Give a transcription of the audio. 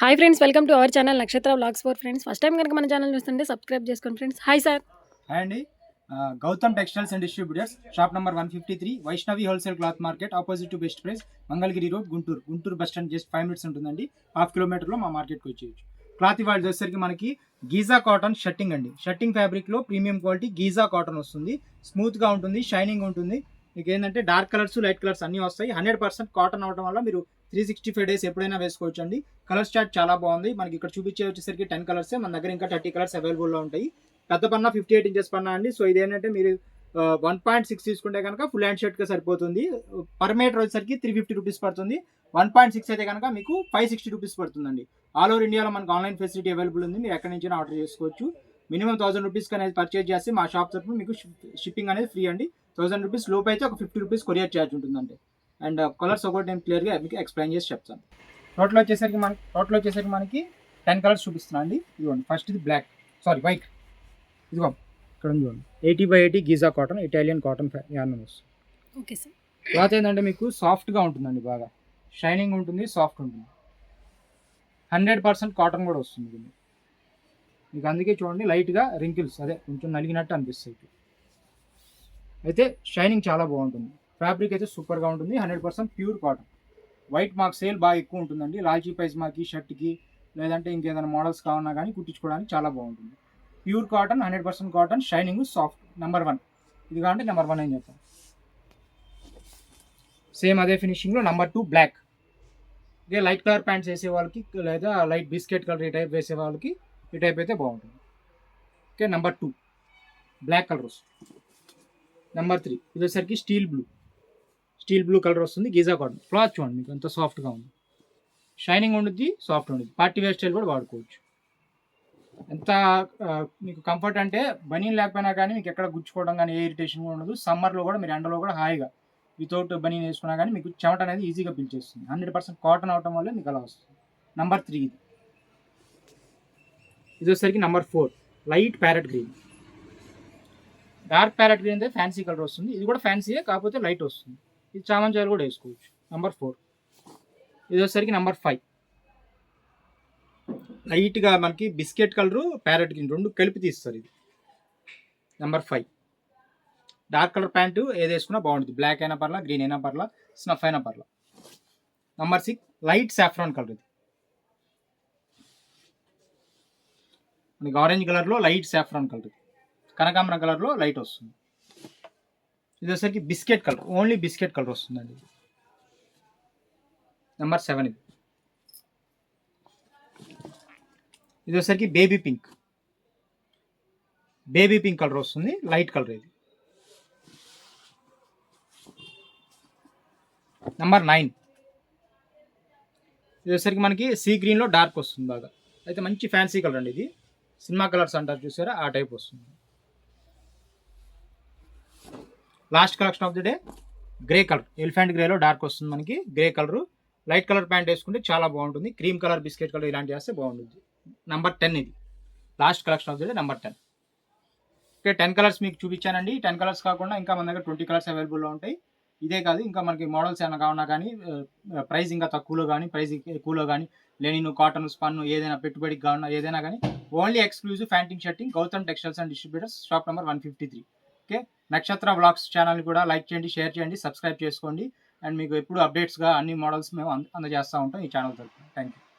Hi friends welcome to our channel Nakshatra blogs for friends first time కనుక మన channel చూస్తుంటే subscribe చేసుకోండి friends hi sir hi అండి. Gautam textiles and distributors shop number one fifty three Vaishnavi wholesale cloth market opposite to best price Mangalagiri road Guntur Guntur bus stand just five minutes ఉంటుందండి. Half కిలోమీటర్లో మా మార్కెట్కి వచ్చేయచ్చు. Cloth ఇవాళ వచ్చేసరికి మనకి Giza cotton shirting అండి. Shirting ఫ్యాబ్రిక్లో ప్రీమియం క్వాలిటీ గీజా కాటన్ వస్తుంది. స్మూత్గా ఉంటుంది షైనింగ్ ఉంటుంది. మీకు ఏంటంటే డార్క్ కలర్స్ లైట్ కలర్స్ అన్నీ వస్తాయి. హండ్రెడ్ పర్సెంట్ కాటన్ అవడం వల్ల మీరు త్రీ సిక్స్టీ ఫైవ్ డేస్ ఎప్పుడైనా వేసుకోవచ్చు అండి కలర్ చార్ట్ చాలా బాగుంది. మనకి ఇక్కడ చూపించే వచ్చేసరికి టెన్ కలర్సే. మన దగ్గర ఇంకా థర్టీ కలర్స్ అవైలబుల్లో ఉంటాయి. పెద్ద పన్న ఫిఫ్టీ ఎయిట్ ఇంచెస్ పన్నా అండి. సో ఇదేంటంటే మీరు వన్ పాయింట్ సిక్స్ తీసుకుంటే కనుక ఫుల్ హ్యాండ్ షర్ట్గా సరిపోతుంది. పర్ మీటర్ వచ్చేసరికి త్రీ ఫిఫ్టీ రూపీస్ పడుతుంది. వన్ పాయింట్ సిక్స్ అయితే కనుక మీకు ఫైవ్ సిక్స్టీ రూపీస్ పడుతుందండి. ఆల్ ఓవర్ ఇండియాలో మనకు ఆన్లైన్ ఫెసిలిటీ అవైలబుల్ ఉంది. మీరు ఎక్కడి నుంచి ఆర్డర్ చేసుకోవచ్చు. మినిమం థౌసండ్ రూపీస్కి అనేది పర్చేజ్ చేస్తే మా షాప్ తరఫున మీకు షిప్పింగ్ అనేది ఫ్రీ అండి. థౌసండ్ రూపీస్ లోపు అయితే ఒక ఫిఫ్టీ రూపీస్ కొరియర్ ఛార్జ్ ఉంటుందండి. అండ్ కలర్స్ ఒకటి నేను క్లియర్గా మీకు ఎక్స్ప్లెయిన్ చేసి చెప్తాను. టోటల్ వచ్చేసరికి మనకి టోటల్ వచ్చేసరికి మనకి టెన్ కలర్స్ చూపిస్తున్నాను అండి. ఇదిగోండి ఫస్ట్ ఇది బ్లాక్ సారీ వైట్ ఇదిగో ఇక్కడ ఉంది చూడండి. Eighty by eighty Giza cotton Italian cotton yarn వస్తుంది ఓకే సార్ క్లాత్ ఏంటంటే మీకు సాఫ్ట్గా ఉంటుందండి బాగా. షైనింగ్ ఉంటుంది సాఫ్ట్ ఉంటుంది. హండ్రెడ్ పర్సెంట్ కాటన్ కూడా వస్తుంది. ఇది మీకు అందుకే చూడండి లైట్గా రింకిల్స్ అదే కొంచెం నలిగినట్టు అనిపిస్తాయి ఇట్లా. అయితే షైనింగ్ చాలా బాగుంటుంది. ఫ్యాబ్రిక్ అయితే సూపర్గా ఉంటుంది. Hundred percent pure cotton. White మాకు సేల్ బాగా ఎక్కువ ఉంటుందండి. లాల్చీ పైజ్ మాకి షర్ట్కి లేదంటే ఇంకేదైనా మోడల్స్ కావాలన్నా కానీ కుట్టించుకోవడానికి చాలా బాగుంటుంది. Pure cotton hundred percent cotton shining soft number one ఇది కాబట్టి నెంబర్ వన్ అని చెప్తాను సేమ్ అదే ఫినిషింగ్లో నెంబర్ టూ బ్లాక్ ఇదే లైట్ కలర్ ప్యాంట్స్ వేసే వాళ్ళకి లేదా లైట్ బిస్కెట్ కలర్ ఈ టైప్ వేసే వాళ్ళకి ఈ టైప్ అయితే బాగుంటుంది. Okay number two black colour వస్తుంది నెంబర్ త్రీ ఇది వచ్చేసరికి steel blue. Steel blue colour వస్తుంది గీజా కాటన్. క్లాత్ చూడండి మీకు ఎంత సాఫ్ట్గా ఉంది. షైనింగ్ ఉండుద్ది సాఫ్ట్ ఉండుద్ది. పార్టీ వేర్ స్టైల్ కూడా వాడుకోవచ్చు. ఎంత మీకు కంఫర్ట్ అంటే బనీన్ లేకపోయినా కానీ మీకు ఎక్కడ గుచ్చుకోవడం కానీ ఏ ఇరిటేషన్ కూడా ఉండదు. సమ్మర్లో కూడా మీరు ఎండలో కూడా హాయిగా వితౌట్ బనీన్ వేసుకున్నా కానీ మీకు చెమట అనేది ఈజీగా పిలిచేస్తుంది హండ్రెడ్ పర్సెంట్ కాటన్ అవటం వల్ల మీకు అలా వస్తుంది. నంబర్ త్రీ ఇది. ఇది వచ్చేసరికి number four light parrot green dark parrot green అయితే ఫ్యాన్సీ కలర్ వస్తుంది. ఇది కూడా ఫ్యాన్సీయే కాకపోతే లైట్ వస్తుంది. ఇది చామంచాయలు కూడా వేసుకోవచ్చు. నెంబర్ ఫోర్ ఇది వచ్చేసరికి నెంబర్ ఫైవ్ లైట్గా మనకి బిస్కెట్ కలరు ప్యారెట్ గ్రీన్ రెండు కలిపి తీస్తారు ఇది. Number five dark colour pant ఏది వేసుకున్నా బాగుంటుంది. బ్లాక్ అయినా పర్లా గ్రీన్ అయినా పర్లా స్నఫ్ అయినా పర్లా. Number six light saffron colour ఇది. మనకి ఆరెంజ్ కలర్లో లైట్ సాఫ్రాన్ కలర్ కనకాంబరం కలర్లో లైట్ వస్తుంది. ఇది వచ్చేసరికి biscuit colour only biscuit colour వస్తుందండి నెంబర్ సెవెన్ ఇది. ఇది వచ్చేసరికి baby pink baby pink colour వస్తుంది లైట్ కలర్ ఇది. నెంబర్ నైన్ ఇది వచ్చేసరికి మనకి సీ గ్రీన్లో డార్క్ వస్తుంది బాగా. అయితే మంచి ఫ్యాన్సీ కలర్ అండి ఇది. సినిమా కలర్స్ అంటారు చూసారా ఆ టైప్ వస్తుంది. Last collection of the day grey colour. Elephant గ్రేలో dark వస్తుంది మనకి. Grey colour. Light colour pant వేసుకుంటే చాలా బాగుంటుంది. క్రీమ్ కలర్ బిస్కెట్ కలర్ ఇలాంటి వేస్తే బాగుంటుంది. నెంబర్ టెన్ ఇది. Last collection of the day number ten okay ten colours మీకు చూపించానండి. టెన్ కలర్స్ కాకుండా ఇంకా మన దగ్గర ట్వంటీ కలర్స్ అవైలబుల్లో ఉంటాయి. ఇదే కాదు ఇంకా మనకి మోడల్స్ ఏమైనా కావాలన్నా కానీ ప్రైస్ ఇంకా తక్కువలో కానీ ప్రైస్ ఎక్కువలో కానీ లెనిన్ కాటన్ స్పన్ ఏదైనా పెట్టుబడికి కావాలన్నా ఏదైనా కానీ only exclusive panting shirting Gautam textiles and distributors shop number one fifty three okay? Nakshatra blogs channel కూడా లైక్ చేయండి షేర్ చేయండి సబ్స్క్రైబ్ చేసుకోండి. అండ్ మీకు ఎప్పుడు అప్డేట్స్గా అన్ని మోడల్స్ మేము అందజేస్తూ ఉంటాం ఈ ఛానల్ తరఫున థ్యాంక్ యూ